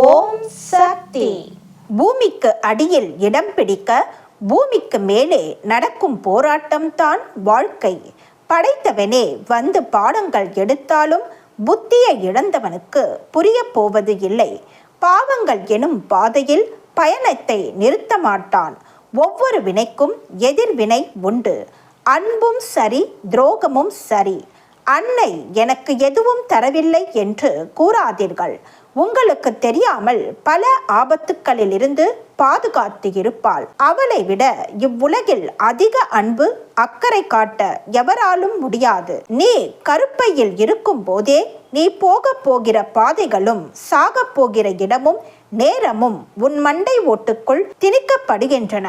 ஓம் சக்தி. பூமிக்கு அடியில் இடம் பிடிக்க பூமிக்கு மேலே நடக்கும் போராட்டம்தான் வாழ்க்கை. படைத்தவனே வந்து பாடங்கள் எடுத்தாலும் புத்தியை இழந்தவனுக்கு புரிய போவது இல்லை. பாவங்கள் எனும் பாதையில் பயணத்தை நிறுத்த மாட்டான். ஒவ்வொரு வினைக்கும் எதிர்வினை உண்டு. அன்பும் சரி துரோகமும் சரி. அன்னை எனக்கு எதுவும் தரவில்லை என்று கூறாதீர்கள். உங்களுக்கு தெரியாமல் பல ஆபத்துக்களிலிருந்து பாதுகாத்து இருப்பாள் அவளை விட இவ்வுலகில் அதிக அன்பு அக்கறை காட்ட எவராலும் முடியாது. நீ கருப்பையில் இருக்கும் போதே நீ போக போகிற பாதைகளும் சாக போகிற இடமும் நேரமும் உன் மண்டை ஓட்டுக்குள் திணிக்கப்படுகின்றன.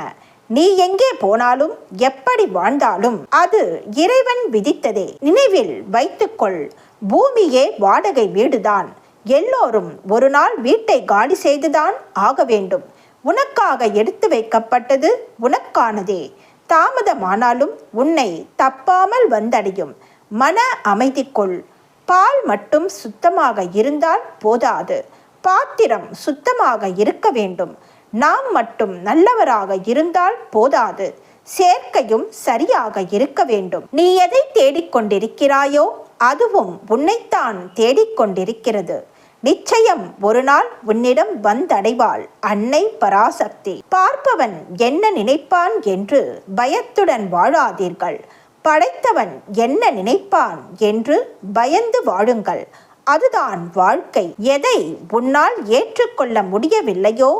நீ எங்கே போனாலும் எப்படி வாழ்ந்தாலும் அது இறைவன் விதித்ததே. நினைவில் வைத்துக்கொள் பூமியே வாடகை வீடுதான். எல்லோரும் ஒரு நாள் வீட்டை காலி செய்துதான் ஆக வேண்டும். உனக்காக எடுத்து வைக்கப்பட்டது உனக்கானதே. தாமதமானாலும் உன்னை தப்பாமல் வந்தடையும். மன அமைதிக்குள் பால் மட்டும் சுத்தமாக இருந்தால் போதாது. பாத்திரம் சுத்தமாக இருக்க வேண்டும். நாம் மட்டும் நல்லவராக இருந்தால் போதாது. சேர்க்கையும் சரியாக இருக்க வேண்டும். நீ எதை தேடிக்கொண்டிருக்கிறாயோ அதுவும் உன்னைத்தான் தேடிக்கொண்டிருக்கிறது. நிச்சயம் ஒரு நாள் உன்னிடம் வந்தடைவாள் அன்னை பராசக்தி. பார்ப்பவன் என்ன நினைப்பான் என்று பயத்துடன் வாழாதீர்கள். படைத்தவன் என்ன நினைப்பான் என்று பயந்து வாழுங்கள். அதுதான் வாழ்க்கை. எதை உன்னால் ஏற்றுக்கொள்ள முடியவில்லையோ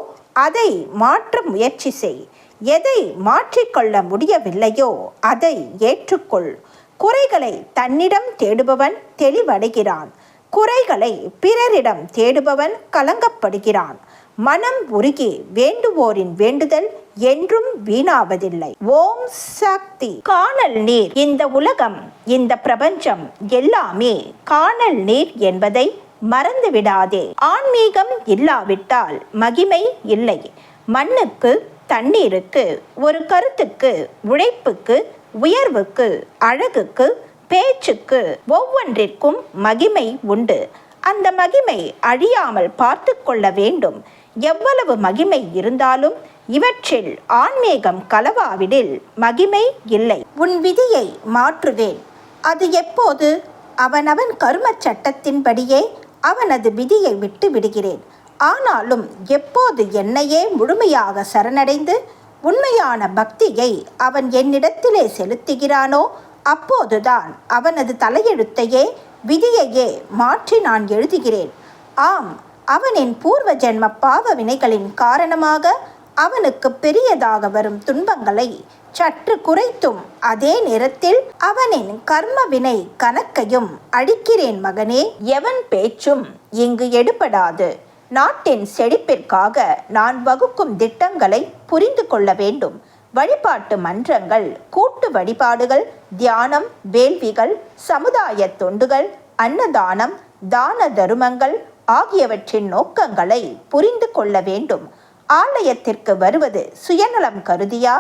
அதை மாற்ற முயற்சி செய். எதை மாற்றிக்கொள்ள முடியவில்லையோ அதை ஏற்றுக்கொள். குறைகளை தன்னிடம் தேடுபவன் தெளிவடைகிறான். குறைகளை பிறரிடம் தேடுபவன் கலங்கப்படுகிறான். மனம் உருகி வேண்டுவோரின் வேண்டுதல் என்றும் வீணாவதில்லை. ஓம் சக்தி. காணல் நீர். இந்த உலகம் இந்த பிரபஞ்சம் எல்லாமே காணல் நீர் என்பதை மறந்து விடாதே ஆன்மீகம் இல்லாவிட்டால் மகிமை இல்லை. மண்ணுக்கு தண்ணீருக்கு ஒரு கருத்துக்கு உழைப்புக்கு உயர்வுக்கு அழகுக்கு பேச்சுக்கு ஒவ்வொன்றிற்கும் மகிமை உண்டு. அந்த மகிமை அழியாமல் பார்த்து கொள்ள வேண்டும். எவ்வளவு மகிமை இருந்தாலும் இவற்றில் ஆன்மீகம் கலவாவிடில் மகிமை இல்லை. உன் விதியை மாற்றுவேன். அது எப்போது? அவனவன் கரும சட்டத்தின்படியே அவனது விதியை விட்டு விடுகிறேன். ஆனாலும் எப்போது என்னையே முழுமையாக சரணடைந்து உண்மையான பக்தியை அவன் என்னிடத்திலே செலுத்துகிறானோ அப்போதுதான் அவனது தலையெழுத்தையே விதியையே மாற்றி நான் எழுதுகிறேன். ஆம் அவனின் பூர்வ ஜென்ம பாவ வினைகளின் காரணமாக அவனுக்கு பெரியதாக வரும் துன்பங்களை சற்று குறைத்தும் அதே நேரத்தில் அவனின் கர்ம வினை கணக்கையும் அழிக்கிறேன் மகனே. எவன் பேச்சும் இங்கு எடுபடாது. நாட்டின் செழிப்பிற்காக நான் வகுக்கும் திட்டங்களை புரிந்து கொள்ள வேண்டும். வழிபாட்டு மன்றங்கள் கூட்டு வழிபாடுகள் தியானம் வேள்விகள் சமுதாய தொண்டுகள் அன்னதானம் தான தருமங்கள் ஆகியவற்றின் நோக்கங்களை புரிந்து கொள்ள வேண்டும். ஆலயத்திற்கு வருவது சுயநலம் கருதியா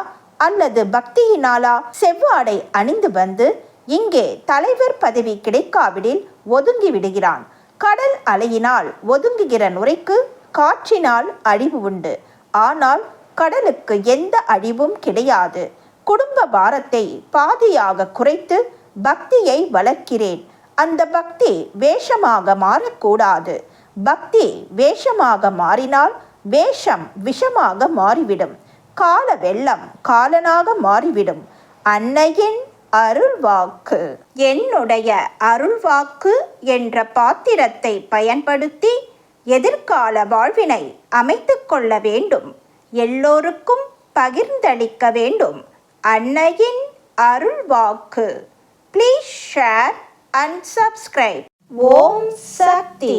அல்லது பக்தியினாலா? செவ்வாடை அணிந்து வந்து இங்கே தலைவர் பதவி கிடைக்காவிடில் ஒதுங்கி விடுகிறான். கடல் அலையினால் ஒதுங்குகிற நுரைக்கு காற்றினால் அழிவு உண்டு. ஆனால் கடலுக்கு எந்த அழிவும் கிடையாது. குடும்ப பாரத்தை பாதியாக குறைத்து பக்தியை வளர்க்கிறேன். அந்த பக்தி வேஷமாக மாறக்கூடாது. பக்தி வேஷமாக மாறினால் வேஷம் விஷமாக மாறிவிடும். கால வெள்ளம் காலனாக மாறிவிடும். அன்னையின் அருள்வாக்கு. என்னுடைய அருள்வாக்கு என்ற பாத்திரத்தை பயன்படுத்தி எதிர்கால வாழ்வினை அமைத்து கொள்ள வேண்டும். எல்லோருக்கும் பகிர்ந்தளிக்க வேண்டும். அன்னையின் அருள்வாக்கு please share and subscribe Om Shakti.